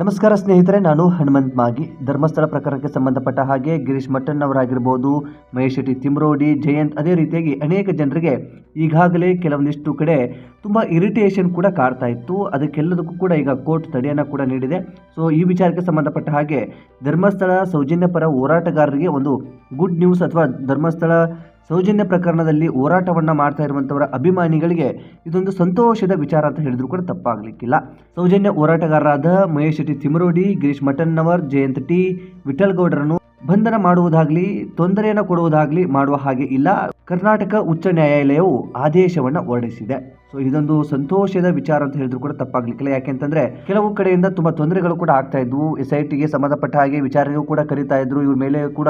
ನಮಸ್ಕಾರ ಸ್ನೇಹಿತರೆ, ನಾನು ಹನುಮಂತ್ ಮಾಗಿ. ಧರ್ಮಸ್ಥಳ ಪ್ರಕರಣಕ್ಕೆ ಸಂಬಂಧಪಟ್ಟ ಹಾಗೆ ಗಿರೀಶ್ ಮಟ್ಟನ್ ಅವರಾಗಿರ್ಬೋದು ಮಹೇಶ್ ಶೆಟ್ಟಿ ತಿಮ್ರೋಡಿ, ಜಯಂತ್ ಅದೇ ರೀತಿಯಾಗಿ ಅನೇಕ ಜನರಿಗೆ ಈಗಾಗಲೇ ಕೆಲವೊಂದಿಷ್ಟು ಕಡೆ ತುಂಬ ಇರಿಟೇಷನ್ ಕೂಡ ಕಾಡ್ತಾ ಇತ್ತು. ಅದಕ್ಕೆಲ್ಲದಕ್ಕೂ ಕೂಡ ಈಗ ಕೋರ್ಟ್ ತಡೆಯನ್ನು ಕೂಡ ನೀಡಿದೆ. ಸೊ ಈ ವಿಚಾರಕ್ಕೆ ಸಂಬಂಧಪಟ್ಟ ಹಾಗೆ ಧರ್ಮಸ್ಥಳ ಸೌಜನ್ಯ ಪರ ಹೋರಾಟಗಾರರಿಗೆ ಒಂದು ಗುಡ್ ನ್ಯೂಸ್ ಅಥವಾ ಧರ್ಮಸ್ಥಳ ಸೌಜನ್ಯ ಪ್ರಕರಣದಲ್ಲಿ ಹೋರಾಟವನ್ನು ಮಾಡ್ತಾ ಇರುವಂಥವರ ಅಭಿಮಾನಿಗಳಿಗೆ ಇದೊಂದು ಸಂತೋಷದ ವಿಚಾರ ಅಂತ ಹೇಳಿದ್ರು ಕೂಡ ತಪ್ಪಾಗಲಿಕ್ಕಿಲ್ಲ. ಸೌಜನ್ಯ ಹೋರಾಟಗಾರರಾದ ಮಹೇಶ್ ಶೆಟ್ಟಿ ತಿಮರೋಡಿ ಗಿರೀಶ್ ಮಠನ್ನವರ್ ಜಯಂತ್ ಟಿ ವಿಠಲ್ ಗೌಡರನ್ನು ಬಂಧನ ಮಾಡುವುದಾಗಲಿ, ತೊಂದರೆಯನ್ನು ಕೊಡುವುದಾಗಲಿ ಮಾಡುವ ಹಾಗೆ ಇಲ್ಲ. ಕರ್ನಾಟಕ ಉಚ್ಚ ನ್ಯಾಯಾಲಯವು ಆದೇಶವನ್ನು ಹೊರಡಿಸಿದೆ. ಸೊ ಇದೊಂದು ಸಂತೋಷದ ವಿಚಾರ ಅಂತ ಹೇಳಿದ್ರು ಕೂಡ ತಪ್ಪಾಗ್ಲಿಕ್ಕಿಲ್ಲ. ಯಾಕೆಂತಂದ್ರೆ ಕೆಲವು ಕಡೆಯಿಂದ ತುಂಬಾ ತೊಂದರೆಗಳು ಕೂಡ ಆಗ್ತಾ ಇದ್ವು. ಎಸ್ ಸಂಬಂಧಪಟ್ಟ ಹಾಗೆ ವಿಚಾರಣೆಗೂ ಕೂಡ ಕರೀತಾ ಇದ್ರು. ಇವ್ರ ಮೇಲೆ ಕೂಡ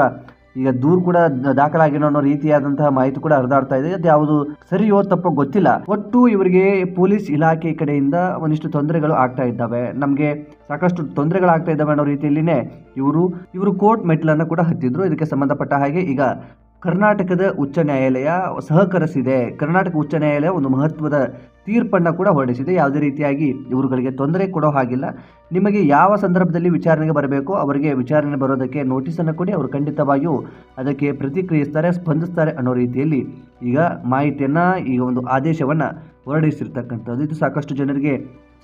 ಈಗ ದೂರು ಕೂಡ ದಾಖಲಾಗಿರೋ ಅನ್ನೋ ರೀತಿಯಾದಂತಹ ಮಾಹಿತಿ ಕೂಡ ಹರಿದಾಡ್ತಾ ಇದೆ. ಅದು ಯಾವುದು ಸರಿಯೋ ತಪ್ಪೋ ಗೊತ್ತಿಲ್ಲ. ಒಟ್ಟು ಇವರಿಗೆ ಪೊಲೀಸ್ ಇಲಾಖೆ ಕಡೆಯಿಂದ ಒಂದಿಷ್ಟು ತೊಂದರೆಗಳು ಆಗ್ತಾ ಇದ್ದಾವೆ. ನಮಗೆ ಸಾಕಷ್ಟು ತೊಂದರೆಗಳಾಗ್ತಾ ಇದ್ದಾವೆ ಅನ್ನೋ ರೀತಿಯಲ್ಲಿನೇ ಇವರು ಇವರು ಕೋರ್ಟ್ ಮೆಟ್ಲನ್ನು ಕೂಡ ಹತ್ತಿದ್ರು. ಇದಕ್ಕೆ ಸಂಬಂಧಪಟ್ಟ ಹಾಗೆ ಈಗ ಕರ್ನಾಟಕದ ಉಚ್ಚ ನ್ಯಾಯಾಲಯ ಸಹಕರಿಸಿದೆ. ಕರ್ನಾಟಕ ಉಚ್ಚ ನ್ಯಾಯಾಲಯ ಒಂದು ಮಹತ್ವದ ತೀರ್ಪನ್ನು ಕೂಡ ಹೊರಡಿಸಿದೆ. ಯಾವುದೇ ರೀತಿಯಾಗಿ ಇವರುಗಳಿಗೆ ತೊಂದರೆ ಕೊಡೋ ಹಾಗಿಲ್ಲ. ನಿಮಗೆ ಯಾವ ಸಂದರ್ಭದಲ್ಲಿ ವಿಚಾರಣೆಗೆ ಬರಬೇಕು ಅವರಿಗೆ ವಿಚಾರಣೆ ಬರೋದಕ್ಕೆ ನೋಟಿಸನ್ನು ಕೊಡಿ. ಅವರು ಖಂಡಿತವಾಗಿಯೂ ಅದಕ್ಕೆ ಪ್ರತಿಕ್ರಿಯಿಸ್ತಾರೆ, ಸ್ಪಂದಿಸ್ತಾರೆ ಅನ್ನೋ ರೀತಿಯಲ್ಲಿ ಈಗ ಮಾಹಿತಿಯನ್ನು, ಈಗ ಒಂದು ಆದೇಶವನ್ನು ಹೊರಡಿಸಿರ್ತಕ್ಕಂಥದ್ದು. ಇದು ಸಾಕಷ್ಟು ಜನರಿಗೆ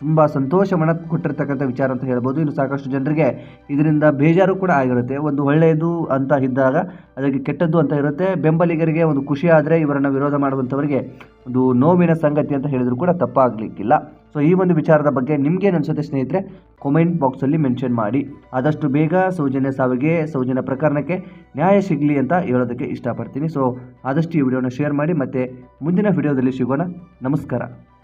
ತುಂಬ ಸಂತೋಷವನ್ನು ಕೊಟ್ಟಿರ್ತಕ್ಕಂಥ ವಿಚಾರ ಅಂತ ಹೇಳ್ಬೋದು. ಇನ್ನು ಸಾಕಷ್ಟು ಜನರಿಗೆ ಇದರಿಂದ ಬೇಜಾರು ಕೂಡ ಆಗಿರುತ್ತೆ. ಒಂದು ಒಳ್ಳೆಯದು ಅಂತ ಇದ್ದಾಗ ಅದಕ್ಕೆ ಕೆಟ್ಟದ್ದು ಅಂತ ಇರುತ್ತೆ. ಬೆಂಬಲಿಗರಿಗೆ ಒಂದು ಖುಷಿ ಆದರೆ ಇವರನ್ನು ವಿರೋಧ ಮಾಡುವಂಥವರಿಗೆ ಒಂದು ನೋವಿನ ಸಂಗತಿ ಅಂತ ಹೇಳಿದರೂ ಕೂಡ ತಪ್ಪಾಗಲಿಕ್ಕಿಲ್ಲ. ಸೊ ಈ ಒಂದು ವಿಚಾರದ ಬಗ್ಗೆ ನಿಮಗೇನು ಅನಿಸುತ್ತೆ ಸ್ನೇಹಿತರೆ ಕಾಮೆಂಟ್ ಬಾಕ್ಸಲ್ಲಿ ಮೆನ್ಷನ್ ಮಾಡಿ. ಆದಷ್ಟು ಬೇಗ ಸೌಜನ್ಯ ಸಾವಿಗೆ, ಸೌಜನ್ಯ ಪ್ರಕರಣಕ್ಕೆ ನ್ಯಾಯ ಸಿಗಲಿ ಅಂತ ಹೇಳೋದಕ್ಕೆ ಇಷ್ಟಪಡ್ತೀನಿ. ಸೊ ಆದಷ್ಟು ಈ ವಿಡಿಯೋನ ಶೇರ್ ಮಾಡಿ. ಮತ್ತು ಮುಂದಿನ ವಿಡಿಯೋದಲ್ಲಿ ಸಿಗೋಣ. ನಮಸ್ಕಾರ.